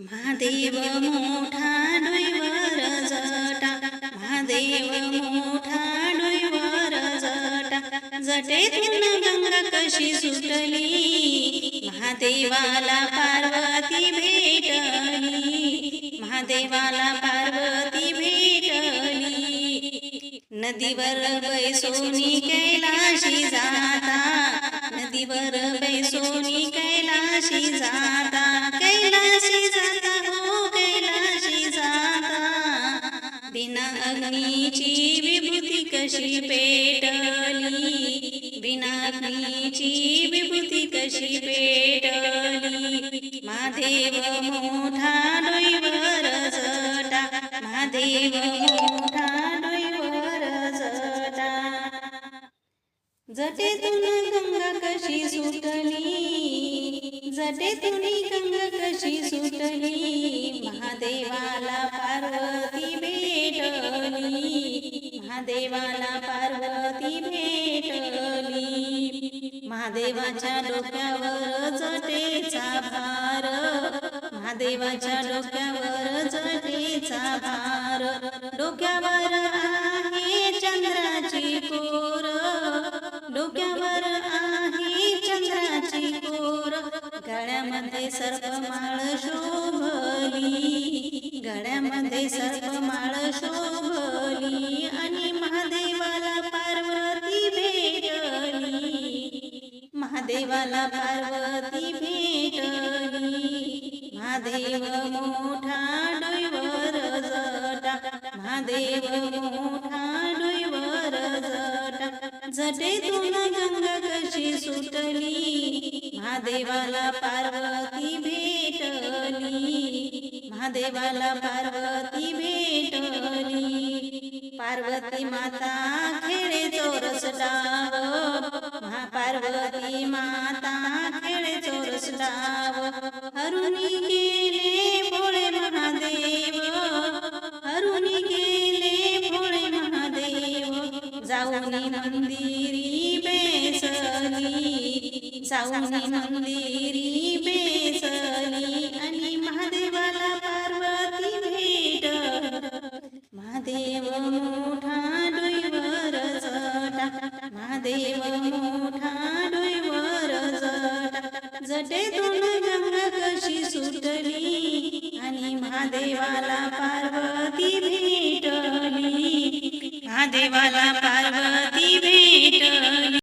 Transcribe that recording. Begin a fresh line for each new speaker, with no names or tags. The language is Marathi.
महादेव मोठा डोईवर जटा महादेव मोठा डोईवर जटा. जटेतून गंगा कशी सुटली महादेवाला पार्वती भेटली महादेवाला पार्वती भेटली. नदीवर बैसोनी कैलाशी जाता नदीवर बैसोनी कै बिना अग्नीची विभूती कशी पेटली? बिना अग्नीची विभूती कशी पेटली? महादेव मोठा डोईवर जटा महादेव मोठा डोईवर जटा जटेतून गंगा कशी सुटली? जटेतून गंगा कशी सुटली? महादेवाला पार्वती भेटली महादेवाला पार्वती भेटली. महादेवाच्या डोक्यावर जटेचा भार. महादेवाच्या डोक्यावर जटेचा भार. डोक्यावर आहे चंद्राची कोर. डोक्यावर आहे चंद्राची कोर. गळ्यामध्ये सर्पमाळ शोभली. गळ्यामध्ये सर्पमाळ शोभली आणि महादेवाला पार्वती भेटली. महादेवाला पार्वती भेटली. महादेव मोठा डोईवर जटा. महादेव मोठा डोईवर जटा. जटेतून गंगा कशी सुटली. महादेवाला पार्वती भेटली. महादेवाला पार्वती भेटली. पार्वती माता खेळे चोरस डाव महापार्वती माता खेळे चोरस डाव हरुणी गेले भोळे महादेव. हरुणी गेले भोळे महादेव. जाऊन मंदिरी बेसली. जाऊन मंदिरी बेसली. देव मोठा डोईवर जटा जटेतून गंगा कशी सुटली आणि महादेवाला पार्वती भेटली. महादेवाला पार्वती भेटली.